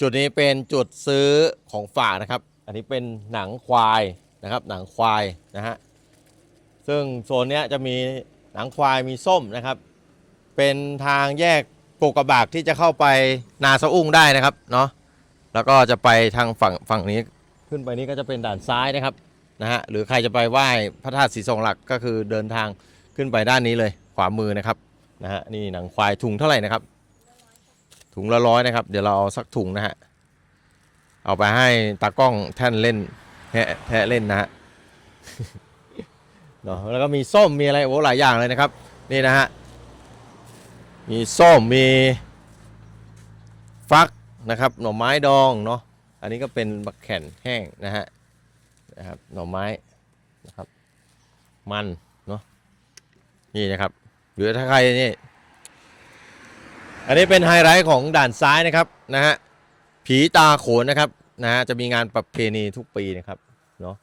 จุดนี้เป็นจุดซื้อของฝากนะครับ อันนี้เป็นหนังควายนะครับ หนังควายนะฮะ ซึ่งโซนเนี้ยจะมีหนังควายมีส้มนะครับ เป็นทางแยกโกกระบากที่จะเข้าไปนาสะอุ้งได้นะครับเนาะ แล้วก็จะไปทางฝั่งฝั่งนี้ขึ้นไปนี้ก็จะเป็นด่านซ้ายนะครับนะฮะ หรือใครจะไปไหว้พระธาตุสีทรงหลักก็คือเดินทางขึ้นไปด้านนี้เลยขวามือนะครับนะฮะนี่หนังควายถุงเท่าไหร่นะครับ ถุงละร้อยนะครับ เดี๋ยวเราเอาสักถุงนะฮะ เอาไปให้ตากล้องแท่นเล่นแทะแทะเล่นนะฮะเนาะแล้วก็มีส้มมีอะไรโอ้หลายอย่างเลยนะครับ นี่นะฮะ มีส้มมีฟักนะครับ หน่อไม้ดองเนาะ อันนี้ก็เป็นบักแข่นแห้งนะฮะนะครับ หน่อไม้นะครับ มันเนาะ นี่นะครับหรือถ้าใครนี่ อันนี้เป็นไฮไลท์ของด่านซ้ายนะครับนะฮะผีตาโขนนะครับนะฮะจะมีงานประเพณีทุกปีนะครับเนาะ